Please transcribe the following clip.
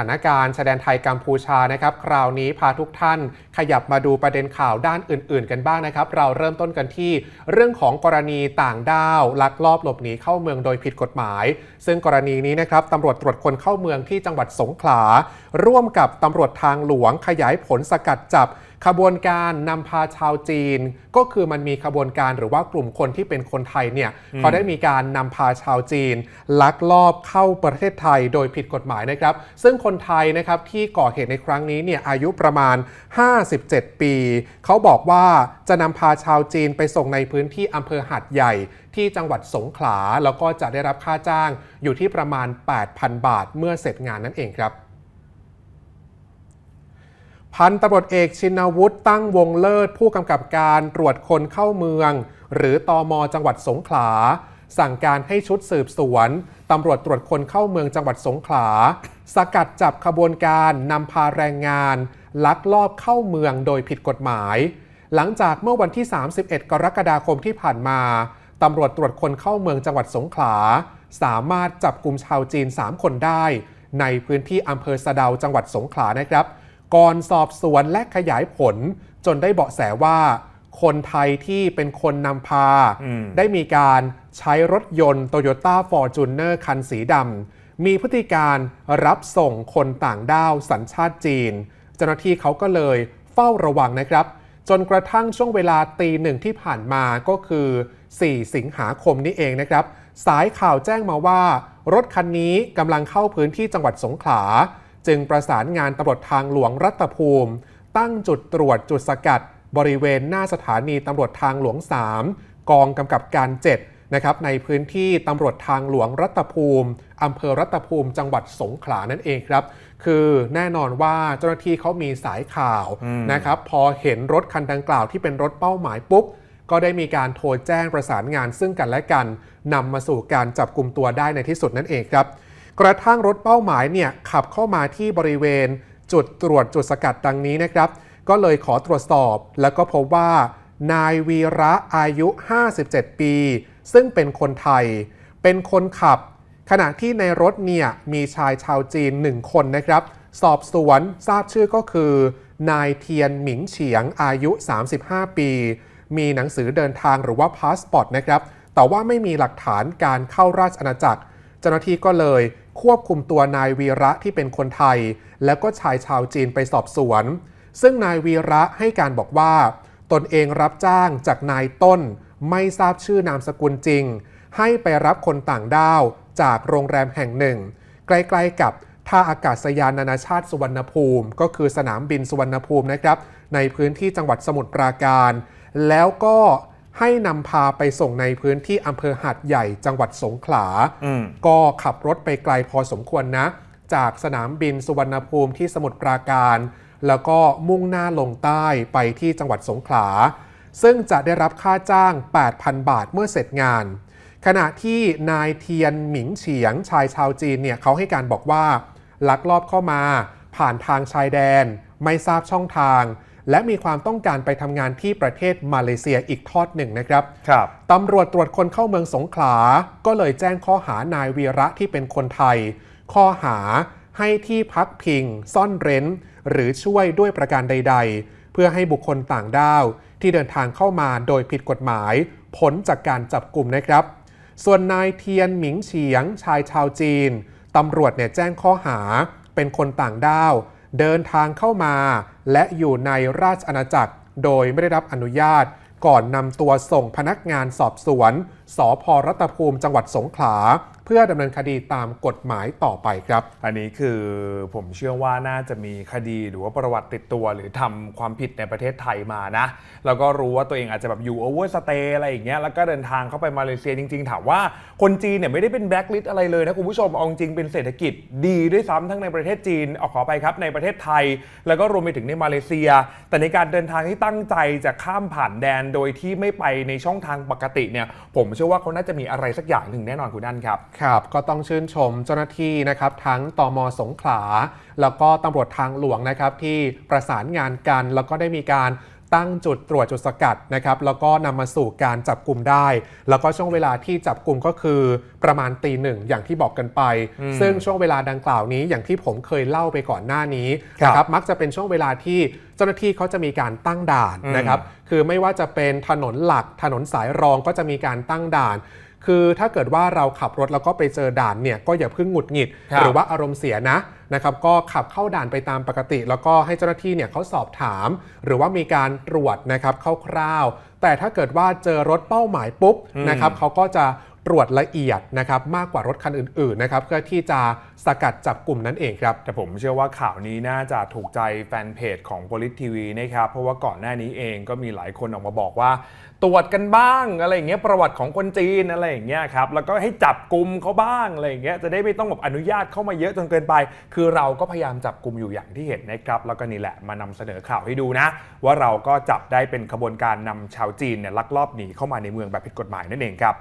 สถานการณ์ชายแดนไทยกัมพูชานะครับ คราวนี้พาทุกท่านขยับมาดูประเด็นข่าวด้านอื่น ๆ กันบ้างนะครับ เราเริ่มต้นกันที่เรื่องของกรณีต่างด้าวลักลอบหลบหนีเข้าเมืองโดยผิดกฎหมาย ซึ่งกรณีนี้นะครับตำรวจตรวจคนเข้าเมืองที่จังหวัดสงขลา ร่วมกับตำรวจทางหลวงขยายผลสกัดจับขบวนการนำพาชาวจีน ก็คือมันมีขบวนการหรือว่ากลุ่มคนที่เป็นคนไทยเนี่ยเขาได้มีการนำพาชาวจีน ลักลอบเข้าประเทศไทยโดยผิดกฎหมายนะครับ ซึ่งคนไทยนะครับที่ก่อเหตุในครั้งนี้เนี่ยอายุประมาณ 57 ปี เขาบอกว่าจะนำพาชาวจีนไปส่งในพื้นที่อำเภอหัดใหญ่ที่จังหวัดสงขลาแล้วก็จะได้รับค่าจ้างอยู่ที่ประมาณ 8,000 บาทเมื่อเสร็จงานนั่นเองครับ พันตำรวจเอกชินวุฒิตั้งวงเลิศ ผู้กำกับการตรวจคนเข้าเมือง หรือตอมจังหวัดสงขลา สั่งการให้ชุดสืบสวนตำรวจตรวจคนเข้าเมืองจังหวัดสงขลา สกัดจับขบวนการนำพาแรงงาน ลักลอบเข้าเมืองโดยผิดกฎหมาย หลังจากเมื่อวันที่ 31 กรกฎาคมที่ผ่านมาตำรวจตรวจคนเข้าเมืองจังหวัดสงขลา สามารถจับกลุ่มชาวจีน 3 คนได้ ในพื้นที่อำเภอสะเดาจังหวัดสงขลานะครับ ก่อนสอบสวนและขยายผลจนได้เบาะแสว่าคนไทยที่เป็นคนนำพาอืมได้มีการใช้รถยนต์ Toyota Fortuner คันสีดำมีพฤติการรับส่งคนต่างด้าวสัญชาติจีน เจ้าหน้าที่เขาก็เลยเฝ้าระวังนะครับ จนกระทั่งช่วงเวลาตีหนึ่งที่ผ่านมาก็คือ 4 สิงหาคมนี้เองนะครับ สายข่าวแจ้งมาว่า รถคันนี้กำลังเข้าพื้นที่จังหวัดสงขลา จึงประสานงานตำรวจทางหลวงรัตภูมิ ตั้งจุดตรวจจุดสกัด บริเวณหน้าสถานีตำรวจทางหลวง 3 กองกำกับการ 7 นะครับ ในพื้นที่ตำรวจทางหลวงรัตภูมิอำเภอรัตภูมิ จังหวัดสงขลานั่นเองครับ คือแน่นอนว่าเจ้าหน้าที่เขามีสายข่าวนะครับ พอเห็นรถคันดังกล่าวที่เป็นรถเป้าหมายปุ๊บก็ได้มีการโทรแจ้งประสานงานซึ่งกันและกันนำมาสู่การจับกลุ่มตัวได้ในที่สุดนั่นเองครับ กระทั่งรถเป้าหมายเนี่ยขับเข้ามาที่บริเวณ จุดตรวจจุดสกัดดังนี้นะครับ ก็เลยขอตรวจสอบ แล้วก็พบว่า นายวีระอายุ 57 ปี ซึ่งเป็นคนไทย เป็นคนขับ ขณะที่ในรถเนี่ยมีชายชาวจีน 1 คนนะครับ สอบสวนทราบชื่อก็คือ นายเทียนหมิงเฉียงอายุ 35 ปี มีหนังสือเดินทางหรือว่าพาสปอร์ตนะครับแต่ว่าไม่มีหลักฐานการเข้าราชอาณาจักร เจ้าหน้าที่ก็เลยควบคุมตัวนายวีระที่เป็นคนไทย แล้วก็ชายชาวจีนไปสอบสวน ซึ่งนายวีระให้การบอกว่า ตนเองรับจ้างจากนายต้น ไม่ทราบชื่อนามสกุลจริง ให้ไปรับคนต่างด้าวจากโรงแรมแห่งหนึ่ง ใกล้ๆกับท่าอากาศยานนานาชาติสุวรรณภูมิ ก็คือสนามบินสุวรรณภูมินะครับ ในพื้นที่จังหวัดสมุทรปราการ แล้วก็ ให้นำพาไปส่งในพื้นที่อำเภอหาดใหญ่จังหวัดสงขลาอืมก็ขับรถไปไกลพอสมควรนะ จากสนามบินสุวรรณภูมิที่สมุทรปราการ แล้วก็มุ่งหน้าลงใต้ไปที่จังหวัดสงขลา ซึ่งจะได้รับค่าจ้าง 8,000 บาทเมื่อเสร็จงาน ขณะที่นายเทียนหมิงเฉียงชายชาวจีนเนี่ยเขาให้การบอกว่า ลักลอบเข้ามา ผ่านทางชายแดน ไม่ทราบช่องทาง และมีความต้องการไปทำงานที่ประเทศมาเลเซียอีกทอดหนึ่งนะครับครับตำรวจตรวจคนเข้าเมืองสงขลา ก็เลยแจ้งข้อหานายวีระที่เป็นคนไทย ข้อหาให้ที่พักพิง ซ่อนเร้น หรือช่วยด้วยประการใด ๆ เพื่อให้บุคคลต่างด้าว ที่เดินทางเข้ามาโดยผิดกฎหมายผลจากการจับกลุ่มนะครับ ส่วนนายเทียนหมิงเฉียงชายชาวจีนตำรวจเนี่ยแจ้งข้อหาเป็นคนต่างด้าว เดินทางเข้ามาและอยู่ในราชอาณาจักร โดยไม่ได้รับอนุญาต ก่อนนำตัวส่งพนักงานสอบสวน สพรัตภูมิจังหวัดสงขลาเพื่อดำเนินคดีตามกฎหมายต่อไปครับ อันนี้คือผมเชื่อว่าน่าจะมีคดีหรือว่าประวัติติดตัว หรือทำความผิดในประเทศไทยมานะ แล้วก็รู้ว่าตัวเองอาจจะแบบอยู่โอเวอร์สเตย์อะไรอย่างเงี้ยแล้วก็เดินทางเข้าไปมาเลเซียจริง ๆ ถามว่าคนจีนเนี่ยไม่ได้เป็นแบล็คลิสต์อะไรเลยนะคุณผู้ชมเอาจริงๆเป็นเศรษฐกิจดีด้วยซ้ำทั้งในประเทศจีนออกขอไปครับในประเทศไทย แล้วก็รวมไปถึงในมาเลเซีย แต่ในการเดินทางที่ตั้งใจจะข้ามผ่านแดนโดยที่ไม่ไปในช่องทางปกติเนี่ยผมเชื่อว่าเขาน่าจะมีอะไรสักอย่างหนึ่งแน่นอนคุณนั่นครับ ครับ ก็ต้องชื่นชมเจ้าหน้าที่นะครับ ทั้งตมสงขลา แล้วก็ตำรวจทางหลวงนะครับที่ประสานงานกัน แล้วก็ได้มีการ ตั้งจุดตรวจจุดสกัดนะครับแล้วก็นำมาสู่การจับกลุ่มได้ แล้วก็ช่วงเวลาที่จับกลุ่มก็คือประมาณตีหนึ่งอย่างที่บอกกันไป ซึ่งช่วงเวลาดังกล่าวนี้อย่างที่ผมเคยเล่าไปก่อนหน้านี้ครับนะครับมักจะเป็นช่วงเวลาที่เจ้าหน้าที่เขาจะมีการตั้งด่านนะครับคือไม่ว่าจะเป็นถนนหลักถนนสายรองก็จะมีการตั้งด่าน คือถ้าเกิดว่าเราขับรถแล้วก็ไปเจอด่านเนี่ยก็อย่าเพิ่งหงุดหงิดครับหรือว่าอารมณ์เสียนะนะครับก็ขับเข้าด่านไปตามปกติ แล้วก็ให้เจ้าหน้าที่เนี่ยเขาสอบถาม หรือว่ามีการตรวจนะครับคร่าวๆแต่ถ้าเกิดว่าเจอรถเป้าหมายปุ๊บนะครับเขาก็จะตรวจละเอียดนะครับมากกว่ารถคันอื่นๆนะครับเพื่อที่จะ สกัดจับกลุ่มนั่นเองครับ แต่ผมเชื่อว่าข่าวนี้น่าจะถูกใจแฟนเพจของ p o l i t TV นะครับ เพราะว่าก่อนหน้านี้เองก็มีหลายคนออกมาบอกว่า ตรวจกันบ้างอะไรอย่างเงี้ยประวัติของคนจีนอะไรอย่างเงี้ยครับแล้วก็ให้จับกลุ่มเขาบ้างอะไรอย่างเงี้ยจะได้ไม่ต้องแบบอนุญาตเข้ามาเยอะจนเกินไป คือเราก็พยายามจับกลุ่มอยู่อย่างที่เห็นนะครับแล้วก็นี่แหละมานำเสนอข่าวให้ดูนะ ว่าเราก็จับได้เป็นขบวนการนำชาวจีนเนี่ยลักลอบหนีเข้ามาในเมืองแบบผิดกฎหมายนั่นเองครับ